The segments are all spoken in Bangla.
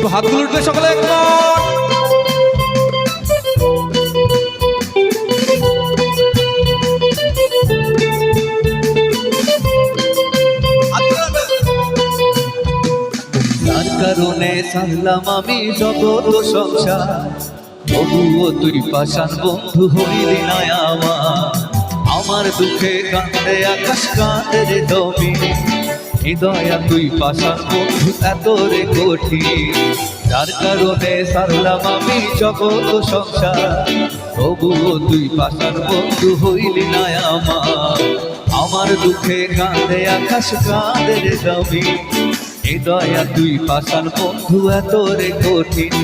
একটু হাতগুলো উঠবে সকলে একবার কারণে সারলাম আমি জগৎ সংসার। তবুও তুই পাশান বন্ধু হইলি না আমার। আমার দুঃখে কাঁদে, আকাশ কাঁদে হৃদয়া তুই বন্ধু এত রে কঠিন। যার কারণে সারলাম আমি জগৎ সংসার। তবুও তুই পাশান বন্ধু হইলি না আমার। আমার দুঃখে কাঁদে, আকাশ কাঁদে রে তুমি হৃদয়া তুই পাশান বন্ধু এত রে কঠিন।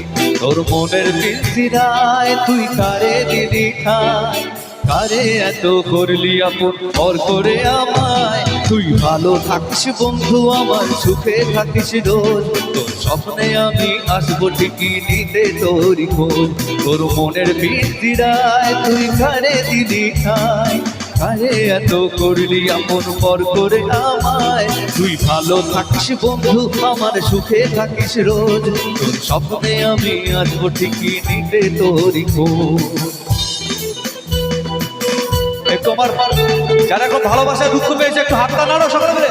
তোর মনের পিঞ্জিরায় তুই কারে দিদি খায় কারে এত করলি আপন পর করে আমায়? তুই ভালো থাকিস বন্ধু, আমার সুখে থাকিস রোজ। তোর স্বপ্নে আমি আসব ঠিকই নিতে তোরই খোঁজ। তোর মনের পিঞ্জিরায় তুই কারে দিদি খায় কারে এত করলি আপন পর করে আমায়? তুই ভালো থাকিস বন্ধু, আমার সুখে থাকিস রোজ। তোর স্বপ্নে আমি আসব ঠিকই নিতে তোরই খোঁজ। আমার যারা এখন ভালোবাসায় দুঃখ পেয়েছে, একটু হাতটা নাড়ো সকলে মিলে।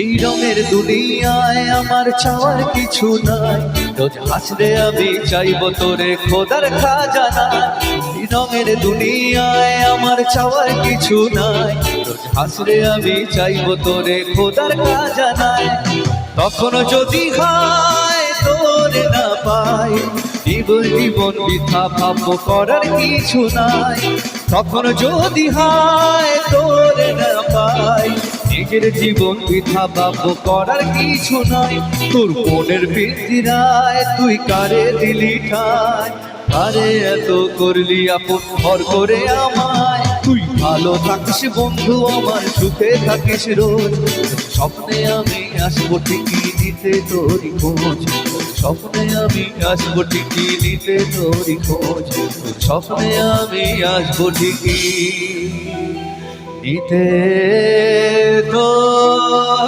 এই রঙের দুনিয়ায় আমার চাওয়ার কিছু নাই। রোজ হাসলে আমি চাইব তোরে খোদার খাজানা। এই রঙের দুনিয়ায় আমার চাওয়ার কিছু নাই। রোজ আমি চাইব তোরে খোদার খাজানায়। তখন যদি হয় তোরে না পাই জীবন জীবন বৃথা ভাব করার কিছু নাই। তখন যদি হয় তোরে না পাই, নিজের জীবন বৃথা ভাব করার কিছু নাই। তোর মনের পিঞ্জিরায় তুই কারে দিলি ঠায়? আরে এত করলি আপন ঘর করে আমায়? তুই ভালো থাকিস বন্ধু, আমার সুখে থাকিস রোজ। স্বপ্নে আমি আসব ঠিকই নিতে তোরই খোঁজ। স্বপ্নে আমি আসব ঠিকই নিতে তোরই খোঁজ। স্বপ্নে আমি আসব ঠিকই নিতে তোর